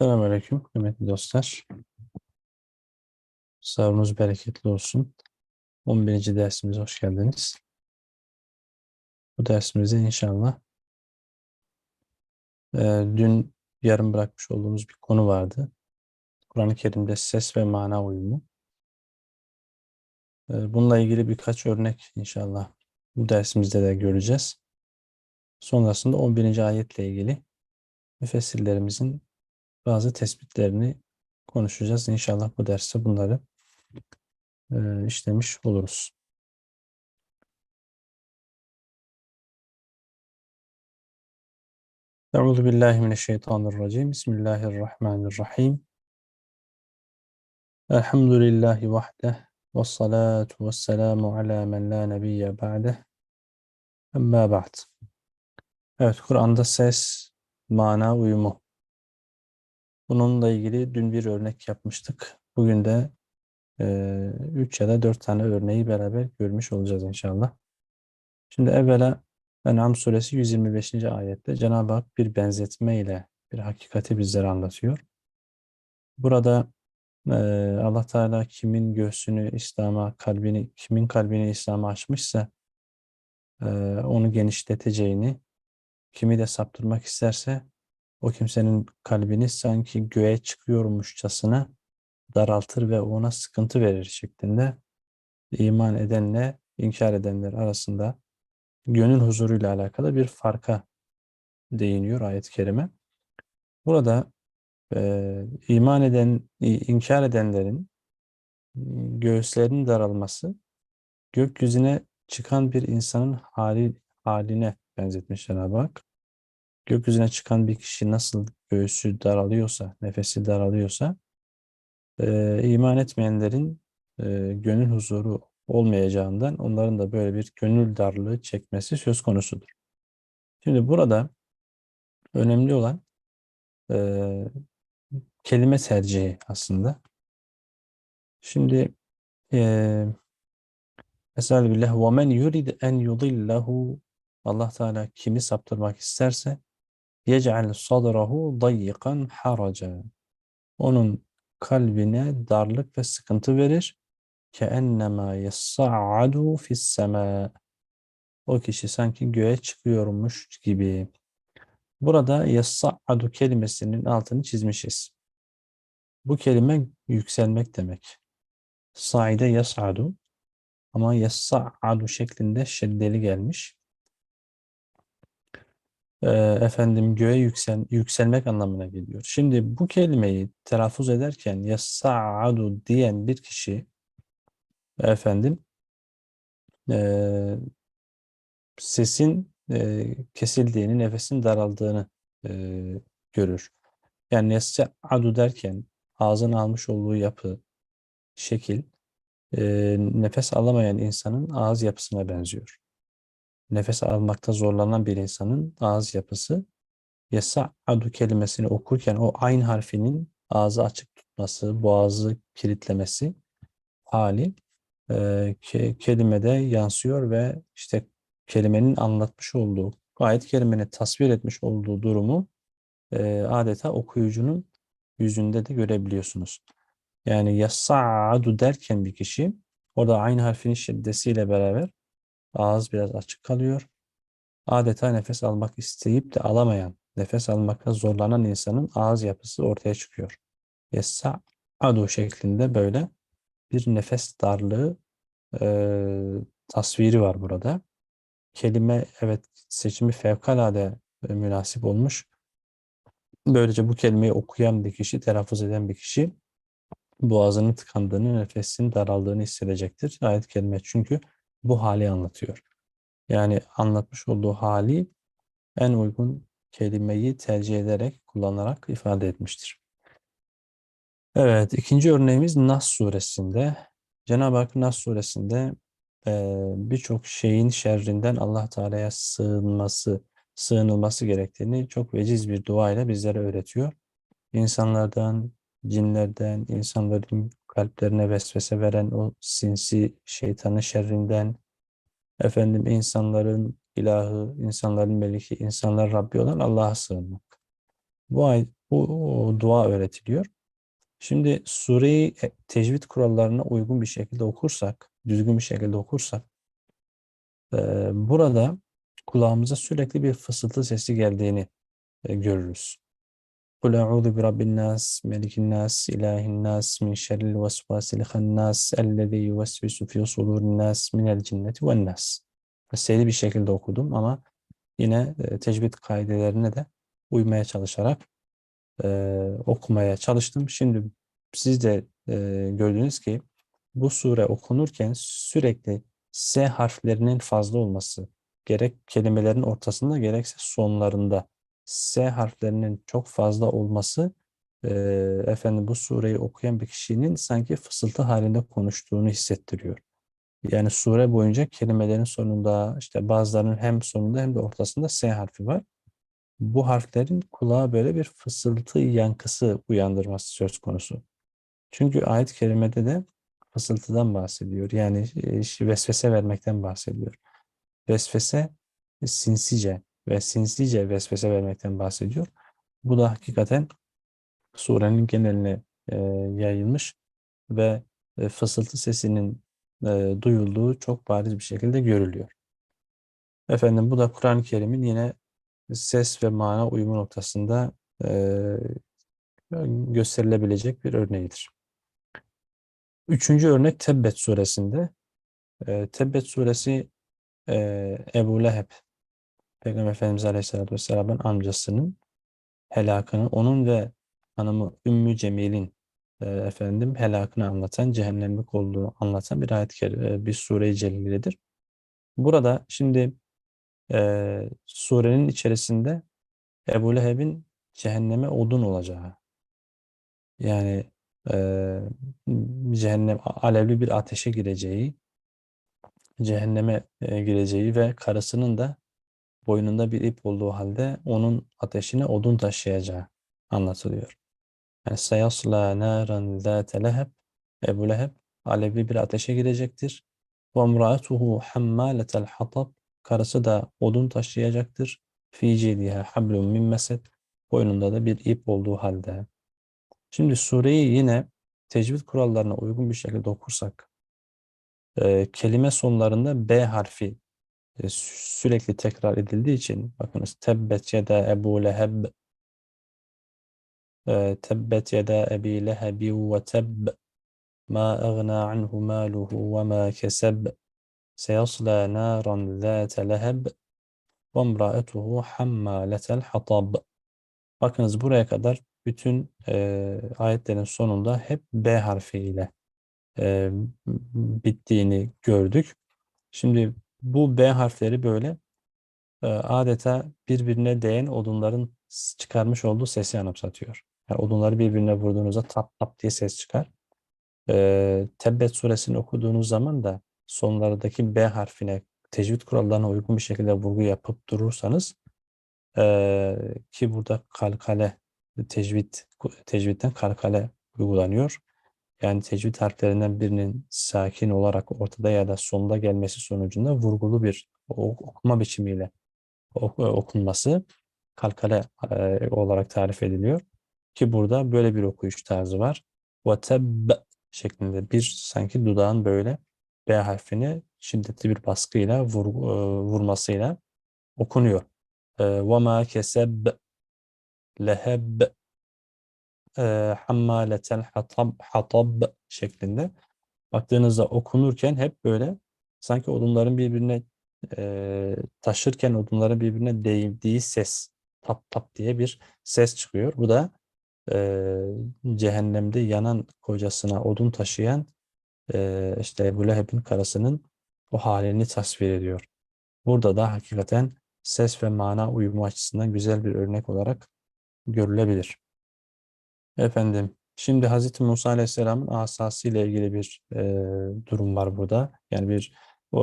Selamünaleyküm kıymetli dostlar. Sahurunuz bereketli olsun. 11. dersimize hoş geldiniz. Bu dersimizde inşallah e, dün yarım bırakmış olduğumuz bir konu vardı. Kur'an-ı Kerim'de ses ve mana uyumu. E, bununla ilgili birkaç örnek inşallah bu dersimizde de göreceğiz. Sonrasında 11. ayetle ilgili müfessirlerimizin bazı tespitlerini konuşacağız. İnşallah bu derste bunları e, işlemiş oluruz. Euzu billahi mineşşeytanirracim. Bismillahirrahmanirrahim. Elhamdülillahi vahdeh ve salatu ve selamu ala men la nebiyye ba'deh. Amma ba'd. Evet, Kur'an'da ses, mana uyumu. Bununla ilgili dün bir örnek yapmıştık. Bugün de 3 ya da 4 tane örneği beraber görmüş olacağız inşallah. Şimdi evvela En'am suresi 125. ayette Cenab-ı Hak bir benzetme ile bir hakikati bizlere anlatıyor. Burada e, Allah Teala kimin göğsünü İslam'a, kalbini, kimin kalbini İslam'a açmışsa e, onu genişleteceğini, kimi de saptırmak isterse o kimsenin kalbini sanki göğe çıkıyormuşçasına daraltır ve ona sıkıntı verir şeklinde iman edenle inkar edenler arasında gönül huzuruyla alakalı bir farka değiniyor ayet-i kerime. Burada e, iman eden, inkar edenlerin göğüslerinin daralması gökyüzüne çıkan bir insanın hali haline benzetmiş Cenab-ı Hak. Gökyüzüne çıkan bir kişi nasıl göğsü daralıyorsa, nefesi daralıyorsa, e, iman etmeyenlerin e, gönül huzuru olmayacağından onların da böyle bir gönül darlığı çekmesi söz konusudur. Şimdi burada önemli olan e, kelime tercihi aslında. Şimdi e, Mesela billah ve men yurid en yudillahu Allah Teala kimi saptırmak isterse yec'al sadrahu dayyikan haraca. Onun kalbine darlık ve sıkıntı verir. Keennema yessa'adu fis sema. O kişi sanki göğe çıkıyormuş gibi. Burada yessa'adu kelimesinin altını çizmişiz. Bu kelime yükselmek demek. Saide yas'adu ama yessa'adu şeklinde şeddeli gelmiş. Ee, efendim göğe yüksel, yükselmek anlamına geliyor. Şimdi bu kelimeyi telaffuz ederken yessa'adu diyen bir kişi efendim e, sesin e, kesildiğini, nefesin daraldığını e, görür. Yani yessa'adu derken ağzın almış olduğu yapı, şekil e, nefes alamayan insanın ağız yapısına benziyor. Nefes almakta zorlanan bir insanın ağız yapısı yesa'adu kelimesini okurken o ayn harfinin ağzı açık tutması, boğazı kilitlemesi hali e, ke, kelimede yansıyor ve işte kelimenin anlatmış olduğu, ayet kelimenin tasvir etmiş olduğu durumu e, adeta okuyucunun yüzünde de görebiliyorsunuz. Yani yas'adu derken bir kişi orada aynı harfin şiddesiyle beraber ağız biraz açık kalıyor. Adeta nefes almak isteyip de alamayan, nefes almakta zorlanan insanın ağız yapısı ortaya çıkıyor. Yas'adu şeklinde böyle bir nefes darlığı e, tasviri var burada. Kelime evet seçimi fevkalade e, münasip olmuş. Böylece bu kelimeyi okuyan bir kişi, telaffuz eden bir kişi boğazının tıkandığını, nefesinin daraldığını hissedecektir. Ayet kelime çünkü bu hali anlatıyor. Yani anlatmış olduğu hali en uygun kelimeyi tercih ederek, kullanarak ifade etmiştir. Evet, ikinci örneğimiz Nas suresinde. Cenab-ı Hak Nas suresinde e, birçok şeyin şerrinden Allah Teala'ya sığınması, sığınılması gerektiğini çok veciz bir dua ile bizlere öğretiyor. İnsanlardan, cinlerden, insanların kalplerine vesvese veren o sinsi şeytanın şerrinden, efendim insanların ilahı, insanların meliki, insanlar Rabbi olan Allah'a sığınmak. Bu ay bu dua öğretiliyor. Şimdi sureyi e, tecvid kurallarına uygun bir şekilde okursak, düzgün bir şekilde okursak, e, burada kulağımıza sürekli bir fısıltı sesi geldiğini e, görürüz. Bi rabbin nas, melikin nas, ilahin nas, min şerril vesvasil hannas, ellezî yuvesvisu fî sudurin nas, minel cinneti ven nas. Seri bir şekilde okudum ama yine e, tecvid kaidelerine de uymaya çalışarak e, okumaya çalıştım. Şimdi siz de e, gördünüz ki bu sure okunurken sürekli S harflerinin fazla olması, gerek kelimelerin ortasında gerekse sonlarında S harflerinin çok fazla olması e, efendim bu sureyi okuyan bir kişinin sanki fısıltı halinde konuştuğunu hissettiriyor. Yani sure boyunca kelimelerin sonunda işte bazılarının hem sonunda hem de ortasında S harfi var. Bu harflerin kulağa böyle bir fısıltı yankısı uyandırması söz konusu. Çünkü ayet-i kerimede de fısıltıdan bahsediyor. Yani e, vesvese vermekten bahsediyor. Vesvese sinsice ve sinsice vesvese vermekten bahsediyor. Bu da hakikaten surenin geneline e, yayılmış ve e, fısıltı sesinin e, duyulduğu çok bariz bir şekilde görülüyor. Efendim bu da Kur'an-ı Kerim'in yine ses ve mana uyumu noktasında e, gösterilebilecek bir örneğidir. Üçüncü örnek Tebbet suresinde. E, Tebbet suresi e, Ebu Leheb Peygamber Efendimiz Aleyhisselatü Vesselam'ın amcasının helakını, onun ve hanımı Ümmü Cemil'in e, efendim helakını anlatan, cehennemlik olduğunu anlatan bir ayet e, bir sure-i celiledir. Burada şimdi e, surenin içerisinde Ebu Leheb'in cehenneme odun olacağı yani e, cehennem alevli bir ateşe gireceği cehenneme e, gireceği ve karısının da boynunda bir ip olduğu halde onun ateşine odun taşıyacağı anlatılıyor. Yani seyasla naran zâte leheb Ebu Leheb alevli bir ateşe girecektir. Ve emra'atuhu hammâletel hatab karısı da odun taşıyacaktır. Fî cidiha hablum min mesed boynunda da bir ip olduğu halde. Şimdi sureyi yine tecvid kurallarına uygun bir şekilde okursak e, kelime sonlarında B harfi sürekli tekrar edildiği için bakınız tebbet yeda Ebu Leheb e, tebbet yeda Ebi Lehebi ve tebb ma agna anhu maluhu ve ma keseb seyasla naran zâte leheb ve imraetuhu hammâletel hatab bakınız buraya kadar bütün e, ayetlerin sonunda hep B harfiyle e, bittiğini gördük. Şimdi bu B harfleri böyle e, adeta birbirine değen odunların çıkarmış olduğu sesi anımsatıyor. Yani odunları birbirine vurduğunuzda tap tap diye ses çıkar. E, Tebbet suresini okuduğunuz zaman da sonlardaki B harfine tecvid kurallarına uygun bir şekilde vurgu yapıp durursanız e, ki burada kalkale tecvid tecvidden kalkale uygulanıyor Yani tecvid harflerinden birinin sakin olarak ortada ya da sonda gelmesi sonucunda vurgulu bir okuma biçimiyle okunması kalkale e, olarak tarif ediliyor. Ki burada böyle bir okuyuş tarzı var. وَتَبَّ şeklinde bir sanki dudağın böyle B harfini şiddetli bir baskıyla vur, e, vurmasıyla okunuyor. وَمَا كَسَبَّ leheb e, hammaletel hatab, hatab şeklinde baktığınızda okunurken hep böyle sanki odunların birbirine e, taşırken odunların birbirine değdiği ses tap tap diye bir ses çıkıyor. Bu da e, cehennemde yanan kocasına odun taşıyan e, işte Ebu Leheb'in karısının o halini tasvir ediyor. Burada da hakikaten ses ve mana uyumu açısından güzel bir örnek olarak görülebilir. Efendim, şimdi Hazreti Musa Aleyhisselam'ın asası ile ilgili bir e, durum var burada. Yani bir e,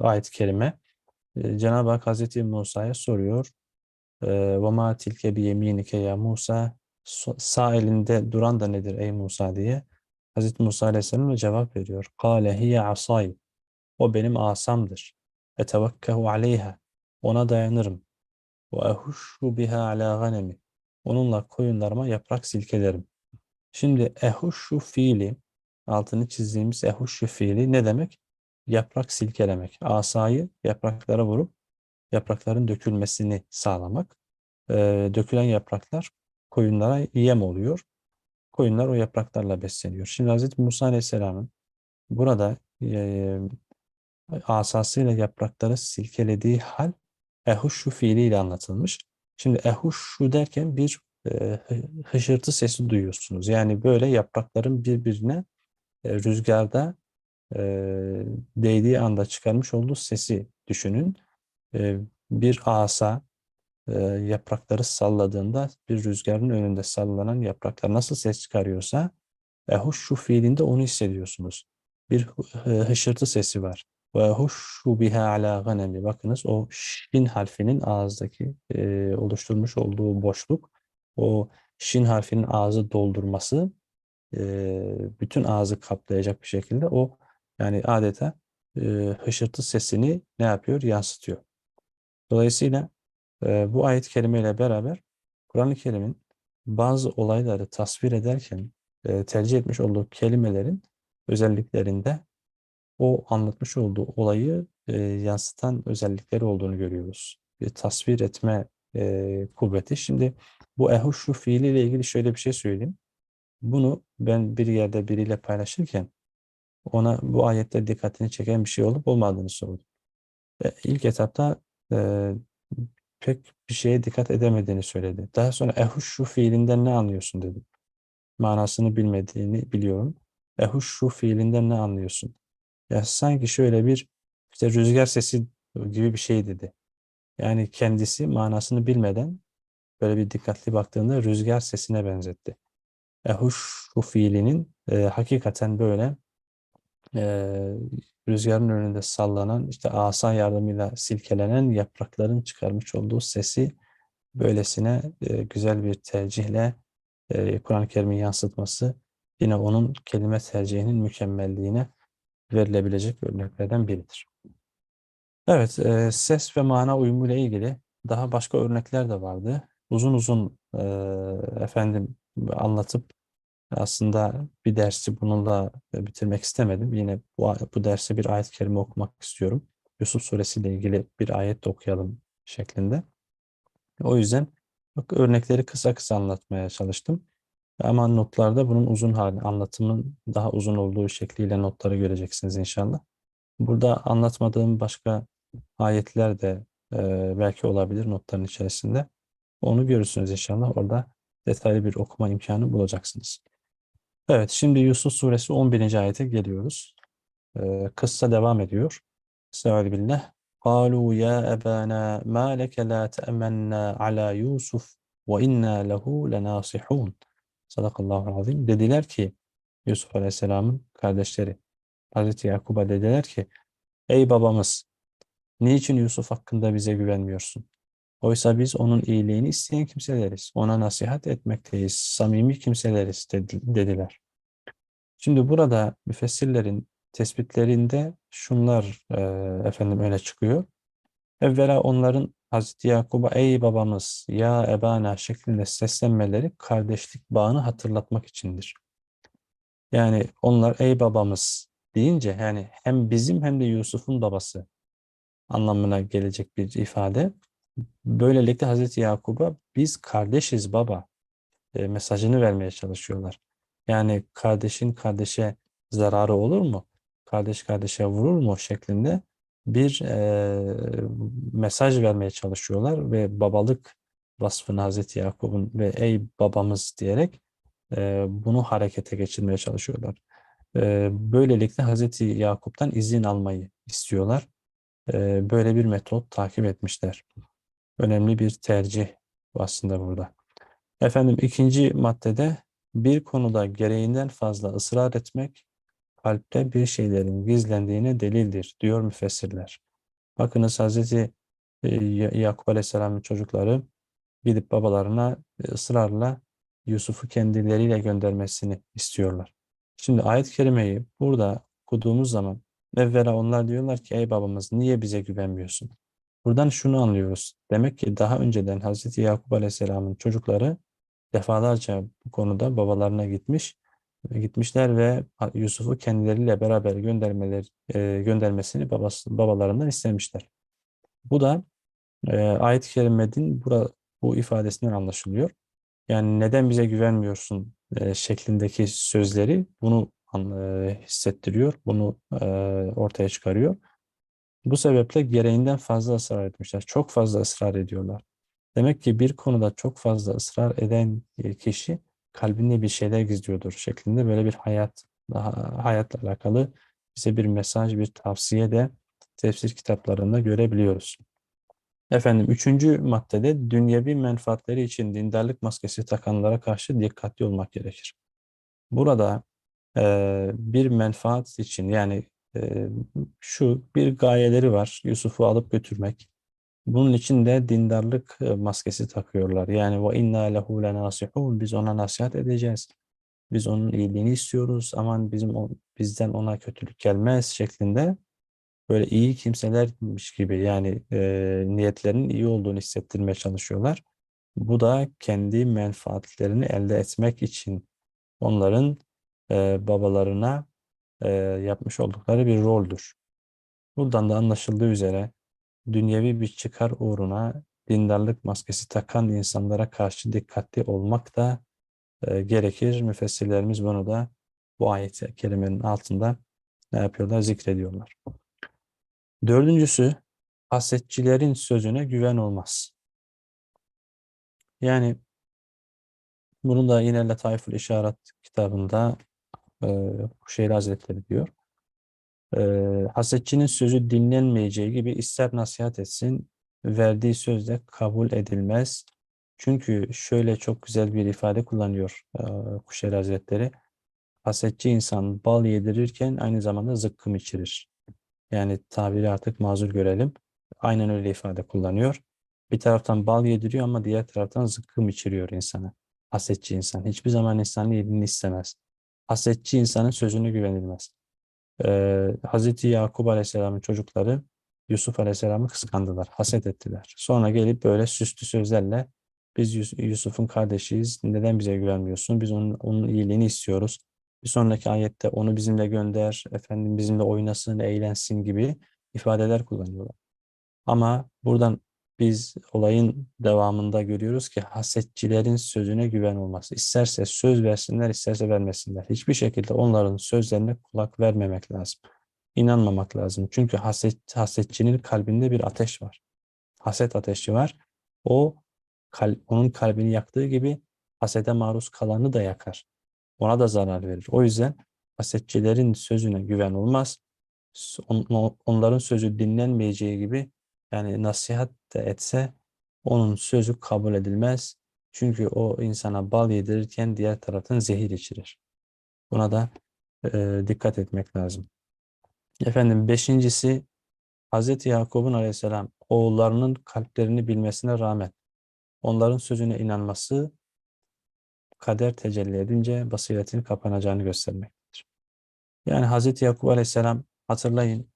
ayet-i kerime. E, Cenab-ı Hak Hazreti Musa'ya soruyor. E, Ve ma tilke bi yeminike ya Musa. Sağ elinde duran da nedir ey Musa diye. Hazreti Musa Aleyhisselam cevap veriyor. Kale hiye asay. O benim asamdır. Etevekkehu aleyha. Ona dayanırım. Ve ehuşşu biha ala ganemi onunla koyunlarıma yaprak silkelerim. Şimdi ehuşşu fiili, altını çizdiğimiz ehuşşu fiili ne demek? Yaprak silkelemek. Asayı yapraklara vurup yaprakların dökülmesini sağlamak. Ee, dökülen yapraklar koyunlara yem oluyor. Koyunlar o yapraklarla besleniyor. Şimdi Hz. Musa Aleyhisselam'ın burada e, asasıyla yaprakları silkelediği hal ehuşşu fiiliyle anlatılmış. Şimdi ehuşşu derken bir e, hışırtı sesi duyuyorsunuz. Yani böyle yaprakların birbirine e, rüzgarda e, değdiği anda çıkarmış olduğu sesi düşünün. E, bir asa yaprakları salladığında bir rüzgarın önünde sallanan yapraklar nasıl ses çıkarıyorsa ehuşşu fiilinde onu hissediyorsunuz. Bir hışırtı sesi var. Ve huşşu biha ala ganemi. Bakınız o şin harfinin ağızdaki e, oluşturmuş olduğu boşluk, o şin harfinin ağzı doldurması e, bütün ağzı kaplayacak bir şekilde o yani adeta e, hışırtı sesini ne yapıyor? Yansıtıyor. Dolayısıyla e, bu ayet kelimeyle beraber Kur'an-ı Kerim'in bazı olayları tasvir ederken e, tercih etmiş olduğu kelimelerin özelliklerinde o anlatmış olduğu olayı e, yansıtan özellikleri olduğunu görüyoruz. Bir tasvir etme e, kuvveti. Şimdi bu ehuşşu fiiliyle ilgili şöyle bir şey söyleyeyim. Bunu ben bir yerde biriyle paylaşırken ona bu ayette dikkatini çeken bir şey olup olmadığını sordum. E, ilk etapta e, pek bir şeye dikkat edemediğini söyledi. Daha sonra ehuşşu fiilinden ne anlıyorsun dedim. Manasını bilmediğini biliyorum. Ehuşşu fiilinden ne anlıyorsun? Ya sanki şöyle bir işte rüzgar sesi gibi bir şey dedi. Yani kendisi manasını bilmeden böyle bir dikkatli baktığında rüzgar sesine benzetti. Ehuş bu fiilinin e, hakikaten böyle e, rüzgarın önünde sallanan işte asa yardımıyla silkelenen yaprakların çıkarmış olduğu sesi böylesine e, güzel bir tercihle e, Kur'an-ı Kerim'in yansıtması yine onun kelime tercihinin mükemmelliğine verilebilecek örneklerden biridir. Evet, e, ses ve mana uyumu ile ilgili daha başka örnekler de vardı. Uzun uzun e, efendim anlatıp aslında bir dersi bununla bitirmek istemedim. Yine bu, bu derse bir ayet-i kerime okumak istiyorum. Yusuf suresi ile ilgili bir ayet de okuyalım şeklinde. O yüzden bak, örnekleri kısa kısa anlatmaya çalıştım. Ama notlarda bunun uzun hali, anlatımın daha uzun olduğu şekliyle notları göreceksiniz inşallah. Burada anlatmadığım başka ayetler de e, belki olabilir notların içerisinde. Onu görürsünüz inşallah. Orada detaylı bir okuma imkanı bulacaksınız. Evet, şimdi Yusuf suresi 11. ayete geliyoruz. E, kıssa devam ediyor. Estağfirullah. قالوا يا أبانا ما لك لا تأمنا على يوسف وإنا له لناصحون Sadakallahu azim. Dediler ki Yusuf Aleyhisselam'ın kardeşleri Hazreti Yakub'a dediler ki Ey babamız niçin Yusuf hakkında bize güvenmiyorsun? Oysa biz onun iyiliğini isteyen kimseleriz. Ona nasihat etmekteyiz. Samimi kimseleriz dediler. Şimdi burada müfessirlerin tespitlerinde şunlar efendim öne çıkıyor. Evvela onların Hazreti Yakub'a ey babamız ya ebana şeklinde seslenmeleri kardeşlik bağını hatırlatmak içindir. Yani onlar ey babamız deyince yani hem bizim hem de Yusuf'un babası anlamına gelecek bir ifade. Böylelikle Hazreti Yakub'a biz kardeşiz baba e, mesajını vermeye çalışıyorlar. Yani kardeşin kardeşe zararı olur mu? Kardeş kardeşe vurur mu şeklinde bir e, mesaj vermeye çalışıyorlar ve babalık vasfını Hazreti Yakup'un ve ey babamız diyerek e, bunu harekete geçirmeye çalışıyorlar. E, böylelikle Hazreti Yakup'tan izin almayı istiyorlar. E, böyle bir metot takip etmişler. Önemli bir tercih aslında burada. Efendim ikinci maddede bir konuda gereğinden fazla ısrar etmek kalpte bir şeylerin gizlendiğine delildir diyor müfessirler. Bakınız Hazreti e, Yakup Aleyhisselam'ın çocukları gidip babalarına e, ısrarla Yusuf'u kendileriyle göndermesini istiyorlar. Şimdi ayet-i kerimeyi burada okuduğumuz zaman evvela onlar diyorlar ki ey babamız niye bize güvenmiyorsun? Buradan şunu anlıyoruz. Demek ki daha önceden Hazreti Yakup Aleyhisselam'ın çocukları defalarca bu konuda babalarına gitmiş gitmişler ve Yusuf'u kendileriyle beraber göndermeler e, göndermesini babası babalarından istemişler. Bu da e, ayet-i kerimenin bura, bu ifadesinden anlaşılıyor. Yani neden bize güvenmiyorsun e, şeklindeki sözleri bunu e, hissettiriyor, bunu e, ortaya çıkarıyor. Bu sebeple gereğinden fazla ısrar etmişler. Çok fazla ısrar ediyorlar. Demek ki bir konuda çok fazla ısrar eden kişi kalbinde bir şeyler gizliyordur şeklinde böyle bir hayat hayatla alakalı bize bir mesaj, bir tavsiye de tefsir kitaplarında görebiliyoruz. Efendim üçüncü maddede dünyevi menfaatleri için dindarlık maskesi takanlara karşı dikkatli olmak gerekir. Burada e, bir menfaat için yani e, şu bir gayeleri var Yusuf'u alıp götürmek. Bunun için de dindarlık e, maskesi takıyorlar. Yani ve inna lehu lenasihun biz ona nasihat edeceğiz. Biz onun iyiliğini istiyoruz. Aman bizim bizden ona kötülük gelmez şeklinde böyle iyi kimselermiş gibi yani e, niyetlerinin iyi olduğunu hissettirmeye çalışıyorlar. Bu da kendi menfaatlerini elde etmek için onların e, babalarına e, yapmış oldukları bir roldür. Buradan da anlaşıldığı üzere dünyevi bir çıkar uğruna dindarlık maskesi takan insanlara karşı dikkatli olmak da e, gerekir. Müfessirlerimiz bunu da bu ayet kelimenin altında ne yapıyorlar? Zikrediyorlar. Dördüncüsü, hasetçilerin sözüne güven olmaz. Yani bunu da yine Letaifül İşaret kitabında e, Kuşeyri Hazretleri diyor. E, hasetçinin sözü dinlenmeyeceği gibi ister nasihat etsin, verdiği sözde kabul edilmez. Çünkü şöyle çok güzel bir ifade kullanıyor e, Kuşeyri Hazretleri. Hasetçi insan bal yedirirken aynı zamanda zıkkım içirir. Yani tabiri artık mazur görelim. Aynen öyle ifade kullanıyor. Bir taraftan bal yediriyor ama diğer taraftan zıkkım içiriyor insana. Hasetçi insan. Hiçbir zaman insanın iyiliğini istemez. Hasetçi insanın sözünü güvenilmez. Ee, Hazreti Yakup Aleyhisselam'ın çocukları Yusuf Aleyhisselam'ı kıskandılar, haset ettiler. Sonra gelip böyle süslü sözlerle biz Yusuf'un kardeşiyiz, neden bize güvenmiyorsun? Biz onun, onun iyiliğini istiyoruz. Bir sonraki ayette onu bizimle gönder, efendim bizimle oynasın, eğlensin gibi ifadeler kullanıyorlar. Ama buradan biz olayın devamında görüyoruz ki hasetçilerin sözüne güven olmaz. İsterse söz versinler, isterse vermesinler. Hiçbir şekilde onların sözlerine kulak vermemek lazım. İnanmamak lazım. Çünkü haset, hasetçinin kalbinde bir ateş var. Haset ateşi var. O kal, onun kalbini yaktığı gibi hasede maruz kalanı da yakar. Ona da zarar verir. O yüzden hasetçilerin sözüne güven olmaz. Onların sözü dinlenmeyeceği gibi yani nasihat de etse onun sözü kabul edilmez. Çünkü o insana bal yedirirken diğer taraftan zehir içirir. Buna da e, dikkat etmek lazım. Efendim beşincisi Hz. Yakup'un aleyhisselam oğullarının kalplerini bilmesine rağmen onların sözüne inanması kader tecelli edince basiretin kapanacağını göstermektedir. Yani Hz. Yakup aleyhisselam hatırlayın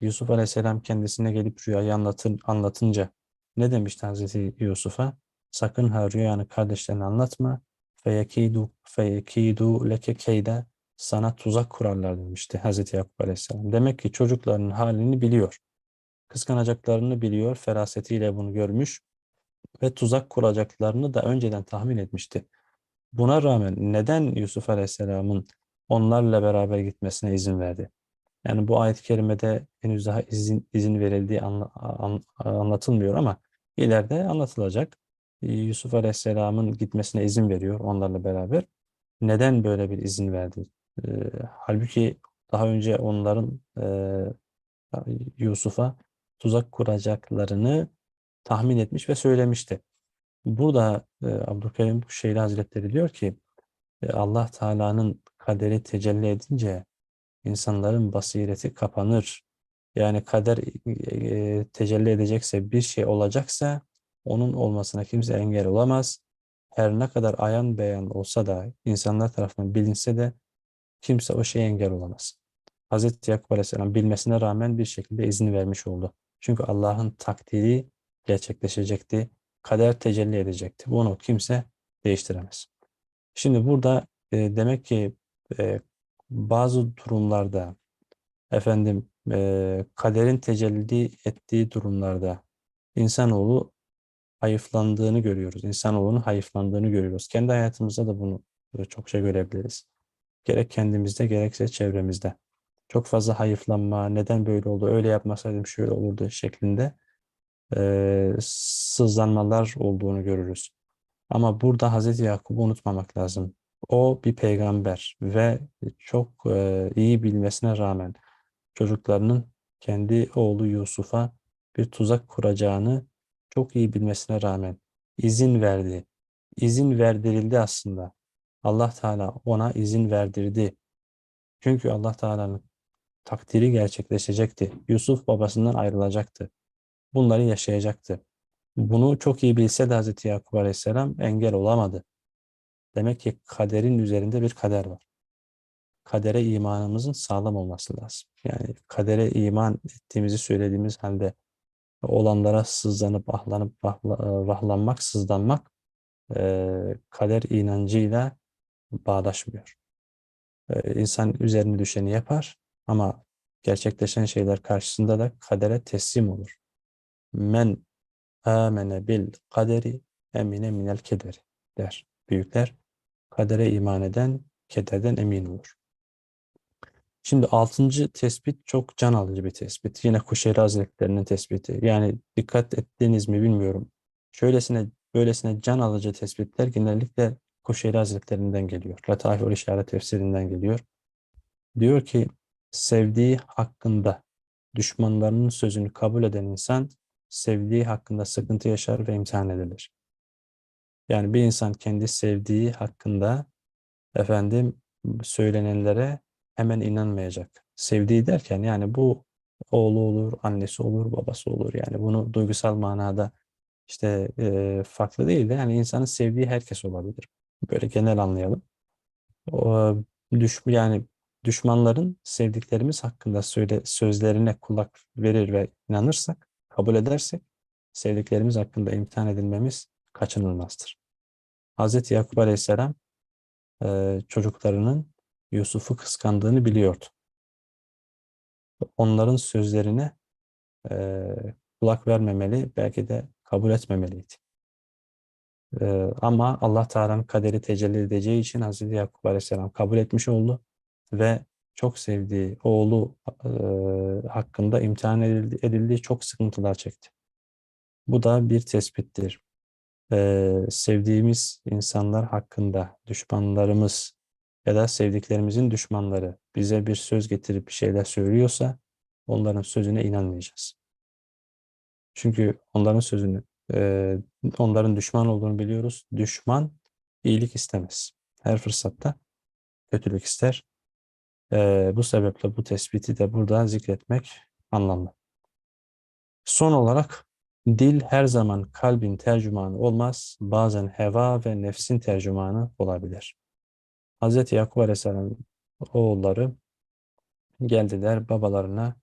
Yusuf Aleyhisselam kendisine gelip rüyayı anlatın, anlatınca ne demişti Hazreti Yusuf'a? Sakın ha rüyanı kardeşlerine anlatma. Feyekidu feyekidu leke keyde sana tuzak kurarlar demişti Hazreti Yakup Aleyhisselam. Demek ki çocuklarının halini biliyor. Kıskanacaklarını biliyor, ferasetiyle bunu görmüş ve tuzak kuracaklarını da önceden tahmin etmişti. Buna rağmen neden Yusuf Aleyhisselam'ın onlarla beraber gitmesine izin verdi? Yani bu ayet-i kerimede henüz daha izin, izin verildiği anla, an, anlatılmıyor ama ileride anlatılacak. Ee, Yusuf Aleyhisselam'ın gitmesine izin veriyor onlarla beraber. Neden böyle bir izin verdi? E, halbuki daha önce onların e, Yusuf'a tuzak kuracaklarını tahmin etmiş ve söylemişti. Burada e, Abdülkerim Şeyli Hazretleri diyor ki e, Allah Teala'nın kaderi tecelli edince insanların basireti kapanır. Yani kader e, tecelli edecekse, bir şey olacaksa onun olmasına kimse engel olamaz. Her ne kadar ayan beyan olsa da, insanlar tarafından bilinse de kimse o şeye engel olamaz. Hz. Yakup Aleyhisselam bilmesine rağmen bir şekilde izin vermiş oldu. Çünkü Allah'ın takdiri gerçekleşecekti. Kader tecelli edecekti. Bunu kimse değiştiremez. Şimdi burada e, demek ki e, bazı durumlarda efendim e, kaderin tecelli ettiği durumlarda insanoğlu hayıflandığını görüyoruz. İnsanoğlunun hayıflandığını görüyoruz. Kendi hayatımızda da bunu çokça görebiliriz. Gerek kendimizde gerekse çevremizde. Çok fazla hayıflanma, neden böyle oldu, öyle yapmasaydım şöyle olurdu şeklinde e, sızlanmalar olduğunu görürüz. Ama burada Hazreti Yakup'u unutmamak lazım. O bir peygamber ve çok e, iyi bilmesine rağmen çocuklarının kendi oğlu Yusuf'a bir tuzak kuracağını çok iyi bilmesine rağmen izin verdi. İzin verdirildi aslında. Allah Teala ona izin verdirdi. Çünkü Allah Teala'nın takdiri gerçekleşecekti. Yusuf babasından ayrılacaktı. Bunları yaşayacaktı. Bunu çok iyi bilse de Hz. Yakup Aleyhisselam engel olamadı. Demek ki kaderin üzerinde bir kader var. Kadere imanımızın sağlam olması lazım. Yani kadere iman ettiğimizi söylediğimiz halde olanlara sızlanıp ahlanıp vahlanmak, sızlanmak e, kader inancıyla bağdaşmıyor. E, insan üzerine düşeni yapar ama gerçekleşen şeyler karşısında da kadere teslim olur. Men amene bil kaderi emine minel kederi der büyükler. Kadere iman eden kederden emin olur. Şimdi altıncı tespit çok can alıcı bir tespit. Yine Kuşeyri Hazretleri'nin tespiti. Yani dikkat ettiniz mi bilmiyorum. Şöylesine böylesine can alıcı tespitler genellikle Kuşeyri Hazretlerinden geliyor. Lataif-ül İşaret tefsirinden geliyor. Diyor ki sevdiği hakkında düşmanlarının sözünü kabul eden insan sevdiği hakkında sıkıntı yaşar ve imtihan edilir. Yani bir insan kendi sevdiği hakkında efendim söylenenlere hemen inanmayacak. Sevdiği derken yani bu oğlu olur, annesi olur, babası olur. Yani bunu duygusal manada işte e, farklı değil de yani insanın sevdiği herkes olabilir. Böyle genel anlayalım. O, düş, yani düşmanların sevdiklerimiz hakkında söyle, sözlerine kulak verir ve inanırsak, kabul edersek sevdiklerimiz hakkında imtihan edilmemiz kaçınılmazdır. Hz. Yakup Aleyhisselam e, çocuklarının Yusuf'u kıskandığını biliyordu. Onların sözlerine e, kulak vermemeli, belki de kabul etmemeliydi. E, ama Allah Teala'nın kaderi tecelli edeceği için Hazreti Yakup Aleyhisselam kabul etmiş oldu ve çok sevdiği oğlu e, hakkında imtihan edildi, edildiği çok sıkıntılar çekti. Bu da bir tespittir. E, sevdiğimiz insanlar hakkında düşmanlarımız ya da sevdiklerimizin düşmanları bize bir söz getirip bir şeyler söylüyorsa onların sözüne inanmayacağız. Çünkü onların sözünü, e, onların düşman olduğunu biliyoruz. Düşman iyilik istemez. Her fırsatta kötülük ister. E, bu sebeple bu tespiti de burada zikretmek anlamlı. Son olarak dil her zaman kalbin tercümanı olmaz. Bazen heva ve nefsin tercümanı olabilir. Hz. Yakup Aleyhisselam oğulları geldiler babalarına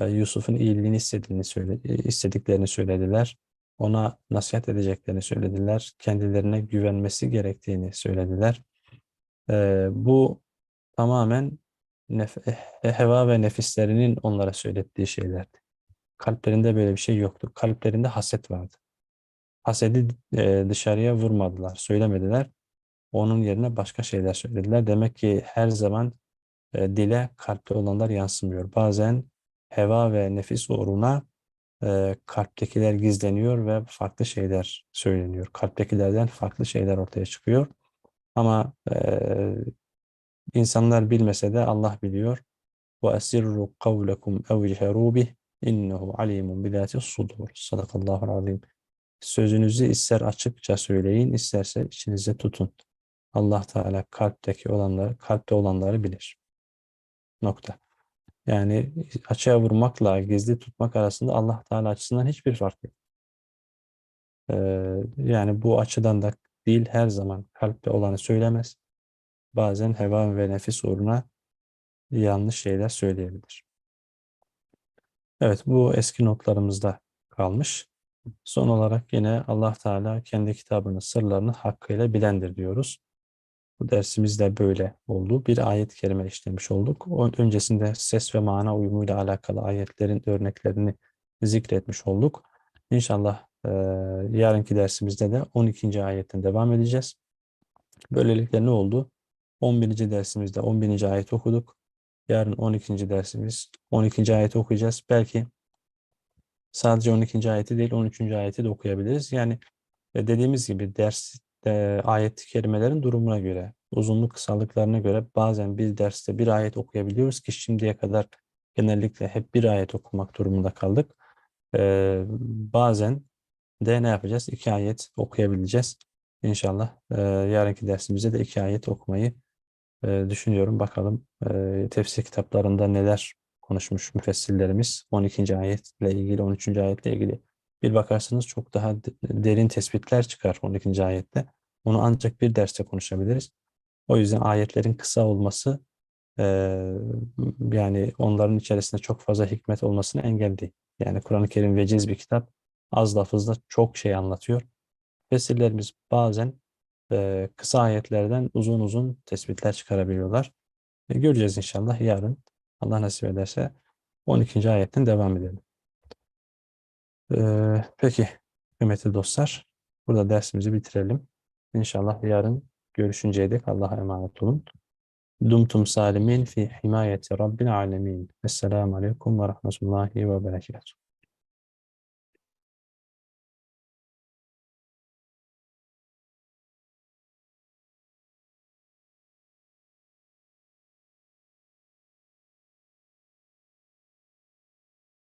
e, Yusuf'un iyiliğini istediğini söyledi, istediklerini söylediler. Ona nasihat edeceklerini söylediler. Kendilerine güvenmesi gerektiğini söylediler. E, bu tamamen heva ve nefislerinin onlara söylettiği şeylerdi. Kalplerinde böyle bir şey yoktu. Kalplerinde haset vardı. Hasedi e, dışarıya vurmadılar, söylemediler. Onun yerine başka şeyler söylediler. Demek ki her zaman e, dile kalpte olanlar yansımıyor. Bazen heva ve nefis uğruna e, kalptekiler gizleniyor ve farklı şeyler söyleniyor. Kalptekilerden farklı şeyler ortaya çıkıyor. Ama e, insanlar bilmese de Allah biliyor. وَأَسِرُّ قَوْلَكُمْ اَوْ جَهَرُوا بِهِ İnnehu alimun bidâti sudur. Sadakallahu azim. Sözünüzü ister açıkça söyleyin, isterse içinize tutun. Allah Teala kalpteki olanları, kalpte olanları bilir. Nokta. Yani açığa vurmakla gizli tutmak arasında Allah Teala açısından hiçbir fark yok. Ee, yani bu açıdan da dil her zaman kalpte olanı söylemez. Bazen heva ve nefis uğruna yanlış şeyler söyleyebilir. Evet bu eski notlarımızda kalmış. Son olarak yine Allah Teala kendi kitabının sırlarını hakkıyla bilendir diyoruz. Bu dersimiz de böyle oldu. Bir ayet-i kerime işlemiş olduk. Öncesinde ses ve mana uyumuyla alakalı ayetlerin örneklerini zikretmiş olduk. İnşallah e, yarınki dersimizde de 12. ayetten devam edeceğiz. Böylelikle ne oldu? 11. dersimizde 11. ayet okuduk. Yarın 12. dersimiz 12. ayet okuyacağız. Belki sadece 12. ayeti değil 13. ayeti de okuyabiliriz. Yani e, dediğimiz gibi ders e, ayet-i kerimelerin durumuna göre, uzunluk kısalıklarına göre bazen bir derste bir ayet okuyabiliyoruz ki şimdiye kadar genellikle hep bir ayet okumak durumunda kaldık. E, bazen de ne yapacağız? İki ayet okuyabileceğiz. İnşallah e, yarınki dersimizde de iki ayet okumayı e, düşünüyorum. Bakalım e, tefsir kitaplarında neler konuşmuş müfessirlerimiz 12. ayetle ilgili, 13. ayetle ilgili. Bir bakarsınız çok daha de- derin tespitler çıkar 12. ayette. Onu ancak bir derste konuşabiliriz. O yüzden ayetlerin kısa olması e, yani onların içerisinde çok fazla hikmet olmasını engelli. Yani Kur'an-ı Kerim veciz bir kitap. Az lafızda çok şey anlatıyor. Müfessirlerimiz bazen kısa ayetlerden uzun uzun tespitler çıkarabiliyorlar. Göreceğiz inşallah yarın. Allah nasip ederse 12. ayetten devam edelim. Peki kıymetli dostlar burada dersimizi bitirelim. İnşallah yarın görüşünceye dek Allah'a emanet olun. Dumtum salimin fi himayeti Rabbil alemin. Esselamu aleyküm ve rahmetullahi ve berekatuhu.